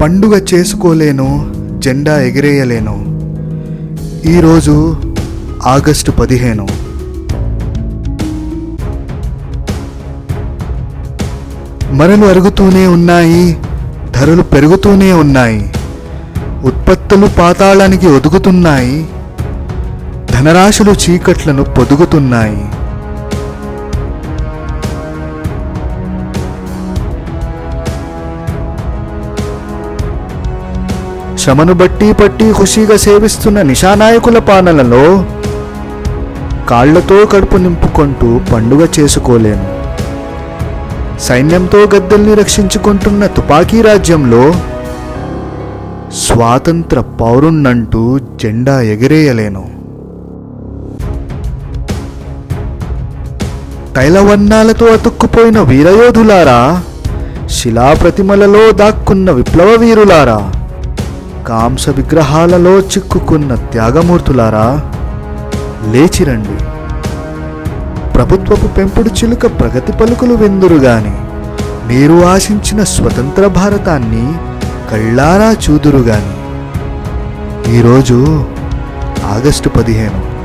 పండుగ చేసుకోలేను జెండా ఎగిరేయలేను. ఈరోజు ఆగస్టు పదిహేను. మరలు అరుగుతూనే ఉన్నాయి ధరలు పెరుగుతూనే ఉన్నాయి. ఉత్పత్తులు పాతాళానికి ఒదుగుతున్నాయి ధనరాశులు చీకట్లను పొదుగుతున్నాయి. శ్రమను బట్టి పట్టి ఖుషీగా సేవిస్తున్న నిశానాయకుల పానలలో కాళ్ళతో కడుపు నింపుకుంటూ పండుగ చేసుకోలేను. సైన్యంతో గద్దెల్ని రక్షించుకుంటున్న తుపాకీ రాజ్యంలో స్వాతంత్ర పౌరుణ్ణంటూ జెండా ఎగిరేయలేను. తైలవర్ణాలతో అతుక్కుపోయిన వీరయోధులారా శిలాప్రతిమలలో దాక్కున్న విప్లవ వీరులారా కాంస విగ్రహాలలో చిక్కుకున్న త్యాగమూర్తులారా లేచిరండి. ప్రభుత్వపు పెంపుడు చిలుక ప్రగతి పలుకులు వెందురుగాని మీరు ఆశించిన స్వతంత్ర భారతాన్ని కళ్ళారా చూదురుగాని ఈరోజు ఆగస్టు పదిహేను.